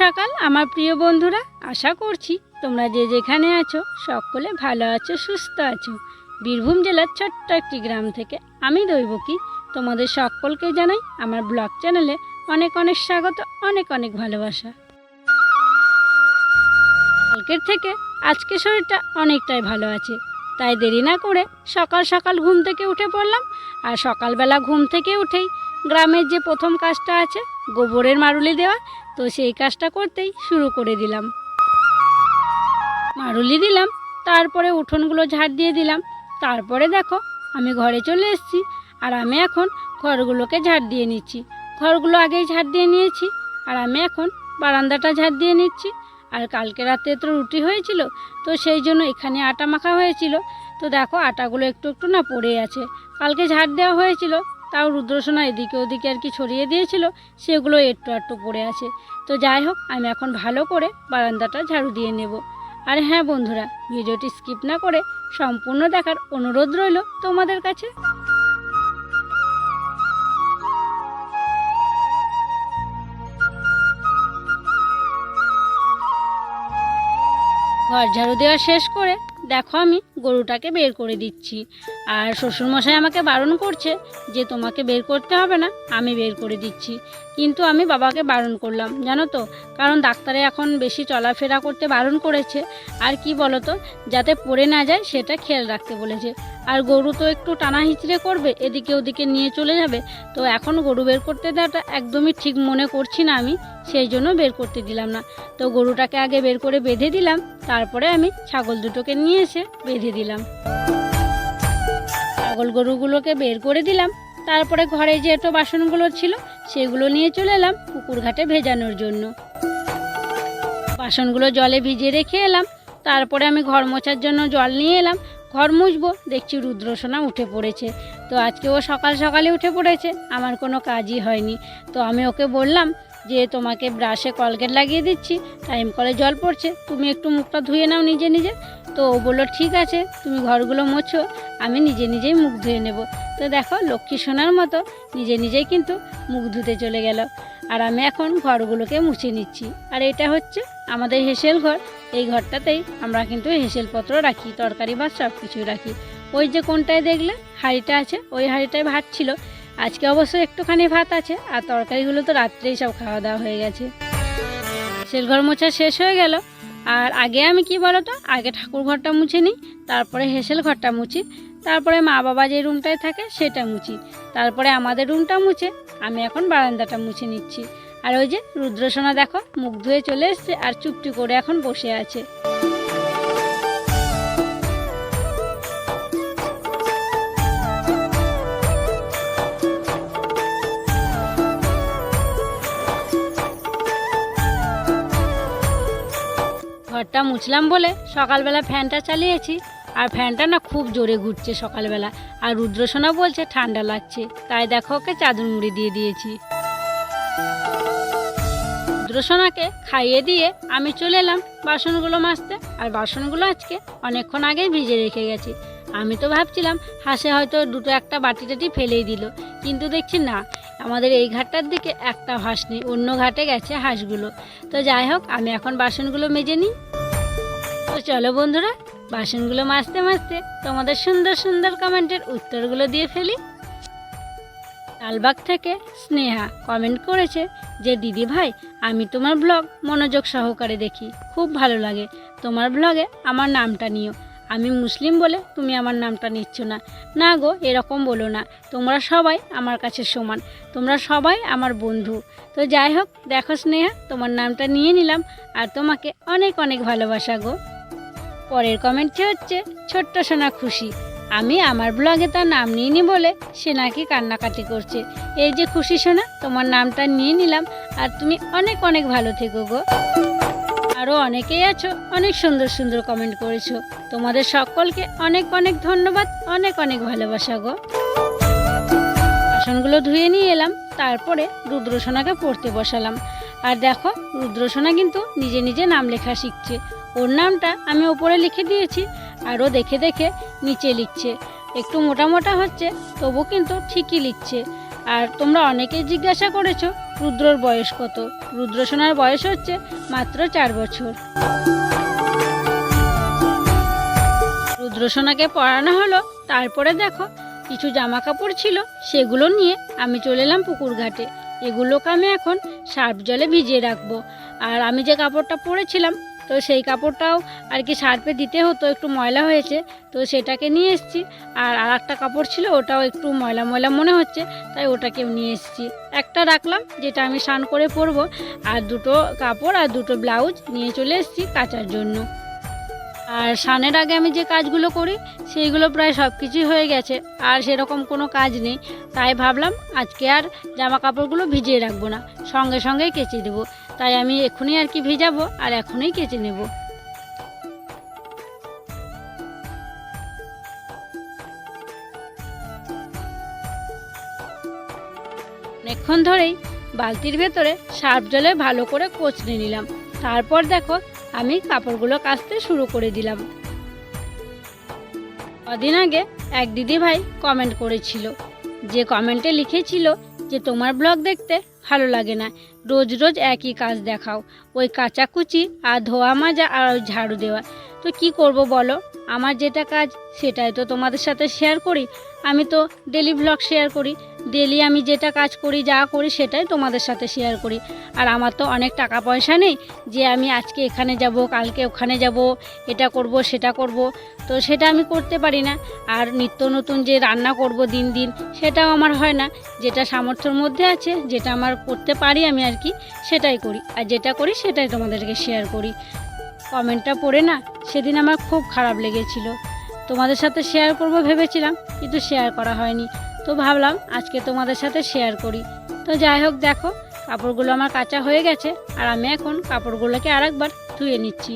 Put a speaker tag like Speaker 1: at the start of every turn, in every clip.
Speaker 1: সকাল, আমার প্রিয় বন্ধুরা, আশা করছি তোমরা যে যেখানে আছো, সকলে ভালো আছো, সুস্থ আছো। বীরভূম জেলার ছোট্ট একটি গ্রাম থেকে আমি দৈবকী। তোমাদের সকলকে জানাই আমার ব্লগ চ্যানেলে অনেক অনেক স্বাগত, অনেক অনেক ভালোবাসা। কালকের থেকে আজকে শরীরটা অনেকটাই ভালো আছে। তাই দেরি না করে সকাল সকাল ঘুম থেকে উঠে পড়লাম। আর সকালবেলা ঘুম থেকে উঠেই গ্রামের যে প্রথম কাজটা আছে, গোবরের মারুলি দেওয়া তো সেই কাজটা করতেই শুরু করে দিলাম। মারুলি দিলাম, তারপরে উঠোনগুলো ঝাড় দিয়ে দিলাম। তারপরে দেখো, আমি ঘরে চলে এসেছি আর আমি এখন ঘরগুলোকে ঝাড় দিয়ে নিচ্ছি। ঘরগুলো আগেই ঝাড় দিয়ে নিয়েছি আর আমি এখন বারান্দাটা ঝাড় দিয়ে নিচ্ছি। আর কালকে রাতে তো রুটি হয়েছিল, তো সেই জন্য এখানে আটা মাখা হয়েছিল। তো দেখো, আটাগুলো একটু একটু না পড়ে আছে। কালকে ঝাড় দেওয়া হয়েছিল তাও রুদ্রসোনা এদিকে ওদিকে আর কি ছড়িয়ে দিয়েছিল, সেগুলো একটু একটু পড়ে আছে। তো যাই হোক, আমি এখন ভালো করে বারান্দাটা ঝাড়ু দিয়ে নেব। আর হ্যাঁ বন্ধুরা, ভিডিওটি স্কিপ না করে সম্পূর্ণ দেখার অনুরোধ রইল তোমাদের কাছে। ঘর ঝাড়ু দেওয়া শেষ করে দেখো আমি গরুটাকে বের করে দিচ্ছি। আর শ্বশুরমশাই আমাকে বারণ করছে যে তোমাকে বের করতে হবে না, আমি বের করে দিচ্ছি। কিন্তু আমি বাবাকে বারণ করলাম, জানো তো? কারণ ডাক্তারে এখন বেশি চলাফেরা করতে বারণ করেছে। আর কি বলো তো যাতে পড়ে না যায় সেটা খেয়াল রাখতে বলেছে। আর গরু তো একটু টানা হিচড়ে করবে, এদিকে ওদিকে নিয়ে চলে যাবে। তো এখন গরু বের করতে দেওয়াটা একদমই ঠিক মনে করছি না আমি, সেই জন্য বের করতে দিলাম না। তো গরুটাকে আগে বের করে বেঁধে দিলাম, তারপরে আমি ছাগল দুটোকে নিয়ে এসে বেঁধে দিলাম। ছাগল গরুগুলোকে বের করে দিলাম। তারপরে ঘরে যে একটু বাসনগুলো ছিল, সেগুলো নিয়ে চলে এলাম পুকুর ঘাটে ভেজানোর জন্য। বাসনগুলো জলে ভিজিয়ে রেখে এলাম। তারপরে আমি ঘর মোছার জন্য জল নিয়ে এলাম। ঘর মুছবো, দেখছি রুদ্রসোনা উঠে পড়েছে। তো আজকে ও সকাল সকালে উঠে পড়েছে, আমার কোনো কাজই হয়নি। তো আমি ওকে বললাম যে তোমাকে ব্রাশে কলগেট লাগিয়ে দিচ্ছি টাইম কলে জল পড়ছে, তুমি একটু মুখটা ধুয়ে নাও নিজে নিজে। তো ও বলল, ঠিক আছে, তুমি ঘরগুলো মোছো, আমি নিজে নিজেই মুখ ধুয়ে নেব। তো দেখো, লক্ষ্মী সোনার মতো নিজে নিজেই কিন্তু মুখ ধুতে চলে গেল। আর আমি এখন ঘরগুলোকে মুছে নিচ্ছি। আর এটা হচ্ছে আমাদের হেসেল ঘর। এই ঘরটাতেই আমরা কিন্তু হেসেলপত্র রাখি, তরকারি ভাত সব কিছুই রাখি। ওই যে কোনটায় দেখলে? হাঁড়িটা আছে, ওই হাঁড়িটায় ভাত ছিল। আজকে অবশ্য একটুখানি ভাত আছে, আর তরকারিগুলো তো রাত্রেই সব খাওয়া দাওয়া হয়ে গেছে। ঘর মোছা শেষ হয়ে গেল, আর আগে আমি কি বলো তো আগে ঠাকুর ঘরটা মুছে নিই, তারপরে হেসেল ঘরটা মুছি, তারপরে মা বাবা যে রুমটায় থাকে সেটা মুছি, তারপরে আমাদের রুমটা মুছে, আমি এখন বারান্দাটা মুছে নিচ্ছি। আর ওই যে রুদ্রসোনা দেখো, মুখ ধুয়ে চলে এসছে, আর চুপটি করে এখন বসে আছে। ঘরটা মুছলাম বলে সকালবেলা ফ্যানটা চালিয়েছি। আর ফ্যানটা না খুব জোরে ঘুরছে সকালবেলা। আর রুদ্রসোনা বলছে, ঠান্ডা লাগছে। তাই দেখো ওকে চাদর মুড়ি দিয়ে দিয়েছি। রুদ্রসোনাকে খাইয়ে দিয়ে আমি চলে এলাম বাসনগুলো মাজতে। আর বাসনগুলো আজকে অনেকক্ষণ আগেই ভিজে রেখে গেছি। আমি তো ভাবছিলাম, হাসে হয়তো দুটো একটা বাটি টাটি ফেলেই দিল। কিন্তু দেখছি না, আমাদের এই ঘাটটার দিকে একটা হাঁস নেই, অন্য ঘাটে গেছে হাঁসগুলো। তো যাই হোক, আমি এখন বাসনগুলো মেজে নিই। তো চলো বন্ধুরা, বাসনগুলো মাজতে মাজতে তোমাদের সুন্দর সুন্দর কমেন্টের উত্তরগুলো দিয়ে ফেলি। লালবাগ থেকে স্নেহা কমেন্ট করেছে যে, দিদি ভাই, আমি তোমার ব্লগ মনোযোগ সহকারে দেখি, খুব ভালো লাগে। তোমার ব্লগে আমার নামটা নিও। আমি মুসলিম বলে তুমি আমার নামটা নিচ্ছ না। না গো, এরকম বলো না। তোমরা সবাই আমার কাছে সমান। তোমরা সবাই আমার বন্ধু। তো যাই হোক, দেখো স্নেহা, তোমার নামটা নিয়ে নিলাম। আর তোমাকে অনেক অনেক ভালোবাসা গো। পরের কমেন্টটি হচ্ছে? ছোট্ট সোনা খুশি। আমি আমার ব্লগে তার নাম নিইনি বলে সে নাকি কান্নাকাটি করছে। এই যে খুশি সোনা, তোমার নামটা নিয়ে নিলাম আর তুমি অনেক অনেক ভালো থেকো গো। আরও অনেকেই আছো, অনেক সুন্দর সুন্দর কমেন্ট করেছ। তোমাদের সকলকে অনেক অনেক ধন্যবাদ, অনেক অনেক ভালোবাসা গো। বাসনগুলো ধুয়ে নিয়ে এলাম, তারপরে রুদ্রসোনাকে পড়তে বসালাম। আর দেখো, রুদ্রসোনা কিন্তু নিজে নিজে নাম লেখা শিখছে। ওর নামটা আমি ওপরে লিখে দিয়েছি, আর ও দেখে দেখে নিচে লিখছে। একটু মোটা মোটা হচ্ছে, তবু কিন্তু ঠিকই লিখছে। আর তোমরা অনেকেই জিজ্ঞাসা করেছ, রুদ্রর বয়স কত? রুদ্রসোনার বয়স হচ্ছে মাত্র চার বছর। রুদ্রসোনাকে পড়ানো হলো, তারপরে দেখো কিছু জামা কাপড় ছিল, সেগুলো নিয়ে আমি চলে এলাম পুকুর ঘাটে। এগুলোকে আমি এখন সার্ফ জলে ভিজিয়ে রাখব। আর আমি যে কাপড়টা পরেছিলাম, তো সেই কাপড়টাও আর কি সার্ফে দিতে হতো, একটু ময়লা হয়েছে, তো সেটাকে নিয়ে এসেছি। আর আর একটা কাপড় ছিল, ওটাও একটু ময়লা ময়লা মনে হচ্ছে, তাই ওটাকেও নিয়ে এসেছি। একটা রাখলাম, যেটা আমি স্নান করে পরবো, আর দুটো কাপড় আর দুটো ব্লাউজ নিয়ে চলে এসেছি কাচার জন্য। আর সানের আগে আমি যে কাজগুলো করি, সেইগুলো প্রায় সব কিছুই হয়ে গেছে। আর সেরকম কোনো কাজ নেই। তাই ভাবলাম আজকে আর জামা কাপড়গুলো ভিজিয়ে রাখব না, সঙ্গে সঙ্গেই কেচে দেবো। তাই আমি এখনই আর কি ভিজাবো, আর এখনই কেচে নেব। অনেকক্ষণ ধরেই বালতির ভেতরে সার্ফ জলে ভালো করে কচলে নিলাম। তারপর দেখো আমি কাপড়গুলো কাচতে শুরু করে দিলাম। কদিন আগে এক দিদি ভাই কমেন্ট করেছিল, যে কমেন্টে লিখেছিল যে, তোমার ব্লগ দেখতে ভালো লাগে না, রোজ রোজ একই কাজ দেখাও, ওই কাচাকুচি আর ধোয়া মাজা আর ওই ঝাড়ু দেওয়া, তো কি করব বলো? আমার যেটা কাজ সেটাই তো তোমাদের সাথে শেয়ার করি। আমি তো ডেলি ব্লগ শেয়ার করি। ডেলি আমি যেটা কাজ করি, যা করি সেটাই তোমাদের সাথে শেয়ার করি। আর আমার তো অনেক টাকা পয়সা নেই যে আমি আজকে এখানে যাব, কালকে ওখানে যাব, এটা করব, সেটা করব। তো সেটা আমি করতে পারি না। আর নিত্য নতুন যে রান্না করব দিন দিন, সেটাও আমার হয় না। যেটা সামর্থ্যর মধ্যে আছে, যেটা আমার করতে পারি আমি আর কি, সেটাই করি। আর যেটা করি সেটাই তোমাদেরকে শেয়ার করি। কমেন্টটা পড়ে না, সেদিন আমার খুব খারাপ লেগেছিল। তোমাদের সাথে শেয়ার করব ভেবেছিলাম, কিন্তু শেয়ার করা হয়নি। তো ভাবলাম আজকে তোমাদের সাথে শেয়ার করি। তো যাই হোক, দেখো, কাপড়গুলো আমার কাঁচা হয়ে গেছে, আর আমি এখন কাপড়গুলোকে আরেকবার ধুয়ে নিচ্ছি।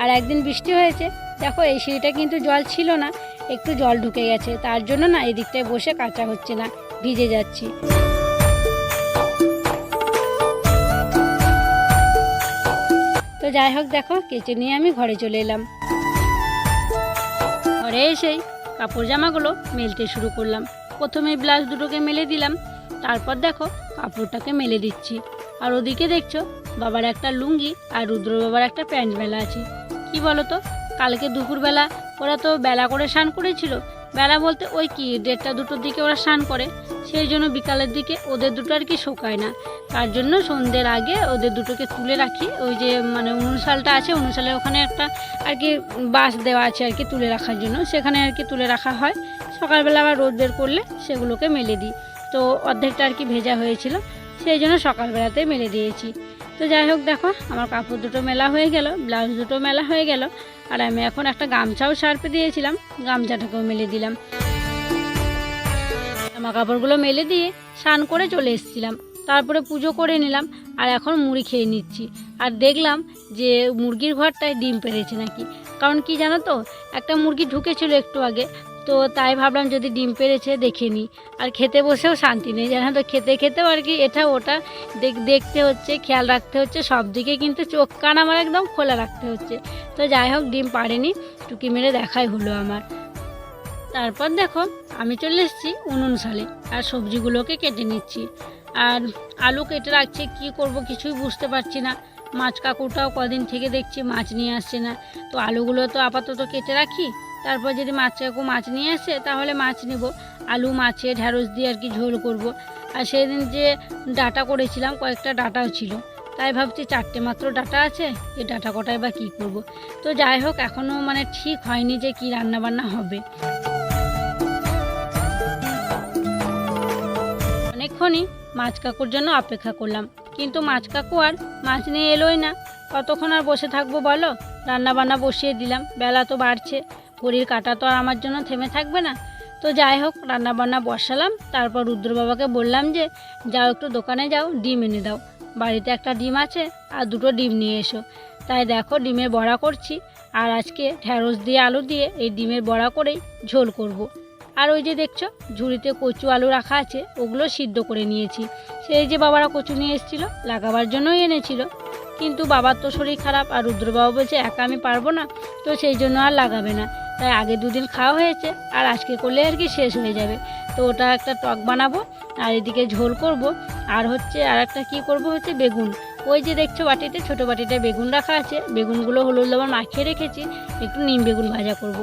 Speaker 1: আর একদিন বৃষ্টি হয়েছে, দেখো, এই সিঁড়িটা কিন্তু জল ছিল না, একটু জল ঢুকে গেছে, তার জন্য না এই দিকটায় বসে কাঁচা হচ্ছে না, ভিজে যাচ্ছি। তো যাই হোক, দেখো, কেচে নিয়ে আমি ঘরে চলে এলাম। ঘরে এসেই কাপড় জামাগুলো মেলতে শুরু করলাম। প্রথমে ব্লাউজ দুটোকে মেলে দিলাম, তারপর দেখো, কাপড়টাকে মেলে দিচ্ছি। আর ওদিকে দেখছ, বাবার একটা লুঙ্গি আর রুদ্র বাবার একটা প্যান্ট মেলা আছে। কি বলো তো কালকে দুপুরবেলা ওরা তো বেলা করে স্নান করেছিল বেলা বলতে ওই কি, দেড়টা দুটোর দিকে ওরা স্নান করে, সেই জন্য বিকালের দিকে ওদের দুটো আর কি শোকায় না। তার জন্য সন্ধ্যের আগে ওদের দুটোকে তুলে রাখি, ওই যে মানে অনুশালটা আছে অনুশালের ওখানে একটা আর কি বাঁশ দেওয়া আছে আর কি তুলে রাখার জন্য, সেখানে আর কি তুলে রাখা হয়। সকালবেলা আবার রোদ বের করলে সেগুলোকে মেলে দিই। তো অর্ধেকটা আর কি ভেজা হয়েছিল, সেই জন্য সকালবেলাতে মেলে দিয়েছি। তো যাই হোক দেখো, আমার কাপড় দুটো মেলা হয়ে গেল, ব্লাউজ দুটো মেলা হয়ে গেল। আর আমি এখন একটা গামছাও সার্পে দিয়েছিলাম, গামছাটাকেও মেলে দিলাম। জামা কাপড়গুলো মেলে দিয়ে স্নান করে চলে এসেছিলাম। তারপরে পুজো করে নিলাম আর এখন মুড়ি খেয়ে নিচ্ছি। আর দেখলাম যে মুরগির ঘরটায় ডিম পেরেছে নাকি। কারণ কি জানো তো, একটা মুরগি ঢুকেছিল একটু আগে তো তাই ভাবলাম যদি ডিম পেড়েছে দেখে নিই। আর খেতে বসেও শান্তি নেই, জানো তো? খেতে খেতেও আর কি এটা ওটা দেখ, দেখতে হচ্ছে, খেয়াল রাখতে হচ্ছে, সব দিকে কিন্তু চোখ কান আমার একদম খোলা রাখতে হচ্ছে। তো যাই হোক, ডিম পারেনি টুকি মেরে দেখাই হলো আমার। তারপর দেখো, আমি চলে এসেছি উনুন সালে আর সবজিগুলোকে কেটে নিচ্ছি। আর আলু কেটে রাখছি, কি করব কিছুই বুঝতে পারছি না। মাছ কাকুটাও কদিন থেকে দেখছি মাছ নিয়ে আসছে না। তো আলুগুলো তো আপাতত কেটে রাখি তারপর যদি মাছ কাকু মাছ নিয়ে আসে, তাহলে মাছ নেব। আলু, মাছে ঢ্যাঁড়স দিয়ে আর কি ঝোল করব। আর সেদিন যে ডাটা করেছিলাম, কয়েকটা ডাটাও ছিল। তাই ভাবছি চারটে মাত্র ডাটা আছে, এই ডাটা কটায় বা কী করব? তো যাই হোক এখনও মানে ঠিক হয়নি যে কী রান্না বান্না হবে। অনেকক্ষণই মাছ কাকুর জন্য অপেক্ষা করলাম। কিন্তু মাছ কাকু আর মাছ নিয়ে এলোই না। কতক্ষণ আর বসে থাকব বলো? রান্না বান্না বসিয়ে দিলাম। বেলা তো বাড়ছে। ঘড়ির কাটা তো আর আমার জন্য থেমে থাকবে না। তো যাই হোক রান্না বান্না বসালাম। তারপর রুদ্র বাবাকে বললাম যে, যাও একটু দোকানে যাও, ডিম এনে দাও। বাড়িতে একটা ডিম আছে আর দুটো ডিম নিয়ে এসো। তাই দেখো ডিমের বড়া করছি। আর আজকে ঢ্যাঁড়স দিয়ে আলু দিয়ে এই ডিমের বড়া করেই ঝোল করব। আর ওই যে দেখছ, ঝুড়িতে কচু আলু রাখা আছে, ওগুলো সিদ্ধ করে নিয়েছি। সেই যে বাবারা কচু নিয়ে এসেছিল, লাগাবার জন্যই এনেছিল। কিন্তু বাবার তো শরীর খারাপ আর রুদ্রবাবু বলছে, একা আমি পারব না। তো সেই জন্য আর লাগাবে না। তাই আগে দুদিন খাওয়া হয়েছে, আর আজকে করলে আর কি শেষ হয়ে যাবে। তো ওটা একটা টক বানাবো, আর এদিকে ঝোল করব। আর হচ্ছে আর একটা কী করব হচ্ছে বেগুন। ওই যে দেখছ বাটিতে, ছোটো বাটিতে বেগুন রাখা আছে। বেগুনগুলো হলুদ লবণ মাখিয়ে রেখেছি, একটু নিম বেগুন ভাজা করব।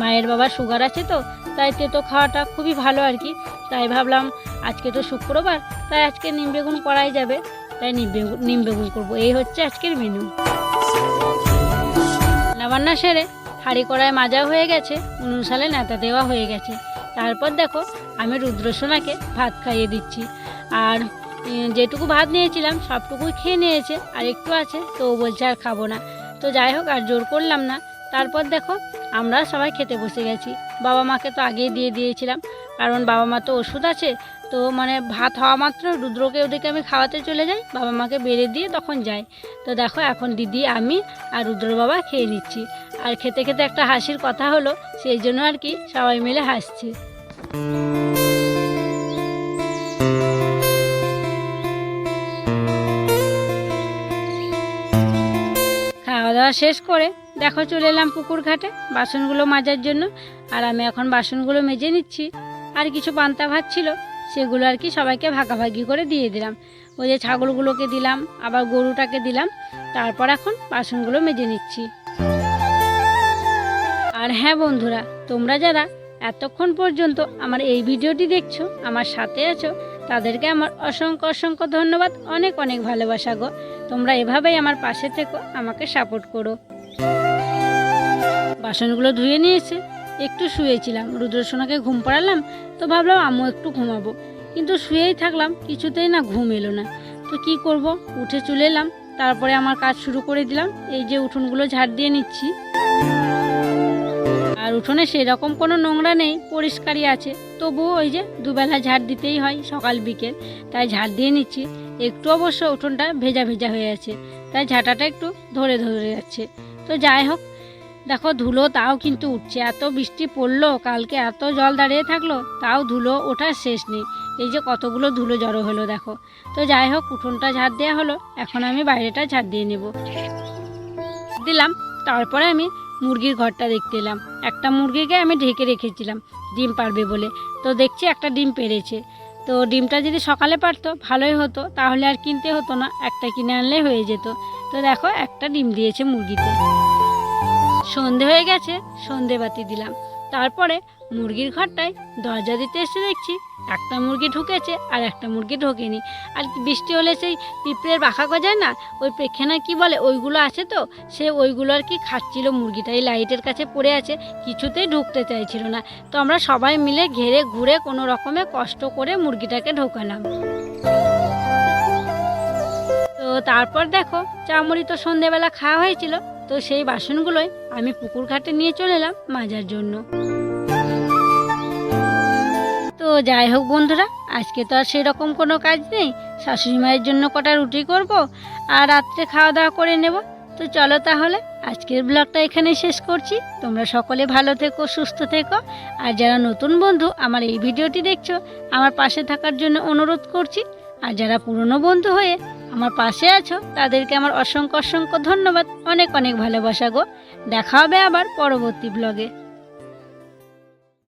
Speaker 1: মায়ের বাবার সুগার আছে তো, তাই তেতো খাওয়াটা খুবই ভালো আর কি। তাই ভাবলাম আজকে তো শুক্রবার, তাই আজকে নিম বেগুন করাই যাবে। তাই নিম বেগুন নিম বেগুন করব। এই হচ্ছে আজকের মেনু রান্নাবান্না সেরে হাঁড়ি কড়ায় মাজা হয়ে গেছে উনুন সালে নেতা দেওয়া হয়ে গেছে। তারপর দেখো, আমি রুদ্রসোনাকে ভাত খাইয়ে দিচ্ছি। আর যেটুকু ভাত নিয়েছিলাম, সবটুকুই খেয়ে নিয়েছে, আর একটু আছে, তো ও বলছে আর খাব না। তো যাই হোক, আর জোর করলাম না। তারপর দেখো, আমরা সবাই খেতে বসে গেছি। বাবা মাকে তো আগেই দিয়ে দিয়েছিলাম, কারণ বাবা মা তো ওষুধ আছে। তো মানে ভাত হওয়া মাত্র, রুদ্রকে ওদেরকে আমি খাওয়াতে চলে যাই, বাবা মাকে বেড়ে দিয়ে তখন যাই। তো দেখো, এখন দিদি, আমি আর রুদ্র বাবা খেয়ে নিচ্ছি। আর খেতে খেতে একটা হাসির কথা হলো, সেই জন্য আর কি সবাই মিলে হাসছি। খাওয়া দাওয়া শেষ করে দেখো চলে এলাম পুকুর ঘাটে বাসনগুলো মাজার জন্য, আর আমি এখন বাসনগুলো মেজে নিচ্ছি। আর কিছু পান্তা ভাত ছিল, সেগুলো আর কি সবাইকে ভাগাভাগি করে দিয়ে দিলাম। ওই যে ছাগলগুলোকে দিলাম, আবার গরুটাকে দিলাম, তারপর এখন বাসনগুলো মেজে নিচ্ছি। আর হ্যাঁ বন্ধুরা, তোমরা যারা এতক্ষণ পর্যন্ত আমার এই ভিডিওটি দেখছ, আমার সাথে আছো, তাদেরকে আমার অসংখ্য অসংখ্য ধন্যবাদ, অনেক অনেক ভালোবাসা গো। তোমরা এভাবেই আমার পাশে থেকো, আমাকে সাপোর্ট করো। বাসনগুলো ধুয়ে নিয়েছে, একটু শুয়েছিলাম, রুদ্রসোনাকে ঘুম পাড়ালাম, তো ভাবলাম আমিও একটু ঘুমাবো। কিন্তু শুয়েই থাকলাম, কিছুতেই না ঘুম এলো না। তো কি করব? উঠে চলে এলাম, তারপরে আমার কাজ শুরু করে দিলাম, এই যে উঠোনগুলো ঝাড় দিয়ে নিচ্ছি। উঠোনে সেরকম কোনো নোংরা নেই, পরিষ্কারই আছে। তবুও ওই যে দুবেলা ঝাড় দিতেই হয় সকাল বিকেল। তাই ঝাড় দিয়ে নিচ্ছি। একটু অবশ্য উঠোনটা ভেজা ভেজা হয়ে আছে। তাই ঝাঁটাটা একটু ধরে ধরে যাচ্ছে। তো যাই হোক, দেখো ধুলো তাও কিন্তু উঠছে। এত বৃষ্টি পড়ল, কালকে এত জল দাঁড়িয়ে থাকল, তাও ধুলো ওঠার শেষ নেই। এই যে কতগুলো ধুলো জড়ো হলো, দেখো। তো যাই হোক, উঠোনটা ঝাড় দেওয়া হলো। এখন আমি বাইরেটা ঝাড় দিয়ে নেব। দিলাম, তারপরে আমি মুরগির ঘরটা দেখতে এলাম। একটা মুরগিকে আমি ঢেকে রেখেছিলাম, ডিম পারবে বলে। তো দেখছি একটা ডিম পেরেছে। তো ডিমটা যদি সকালে পারতো, ভালোই হতো। তাহলে আর কিনতে হতো না, একটা কিনে আনলে হয়ে যেত। তো দেখো, একটা ডিম দিয়েছে মুরগিতে। সন্ধে হয়ে গেছে সন্ধে বাতি দিলাম। তারপরে মুরগির ঘরটায় দরজা দিতে এসে দেখছি একটা মুরগি ঢুকেছে আর একটা মুরগি ঢোকেনি। আর বৃষ্টি হলে সেই পিঁপড়ের বাঁকা গজায় না, ওই পেখানা কি বলে, ওইগুলো আছে তো? সে ওইগুলো আর কি খাচ্ছিল মুরগিটা এই লাইটের কাছে পড়ে আছে, কিছুতেই ঢুকতে চাইছিল না। তো আমরা সবাই মিলে ঘেরে ঘুরে কোনো রকমে কষ্ট করে মুরগিটাকে ঢোকালাম। তো তারপর দেখো, চামড়ি তো সন্ধেবেলা খাওয়া হয়েছিল, তো সেই বাসনগুলোই আমি পুকুর ঘাটে নিয়ে চলে এলাম মাজার জন্য। যাই হোক বন্ধুরা, আজকে তো আর সেরকম কোনো কাজ নেই। শাশুড়ি মায়ের জন্য কটা রুটি করব আর রাত্রে খাওয়া দাওয়া করে নেব। তো চলো তাহলে, আজকের ব্লগটা এখানে শেষ করছি। তোমরা সকলে ভালো থেকো, সুস্থ থেকো। আর যারা নতুন বন্ধু, আমার এই ভিডিওটি দেখছ, আমার পাশে থাকার জন্য অনুরোধ করছি। আর যারা পুরনো বন্ধু হয়ে আমার পাশে আছো, তাদেরকে আমার অসংখ্য অসংখ্য ধন্যবাদ। অনেক অনেক ভালোবাসা গো। দেখা হবে আবার পরবর্তী ব্লগে।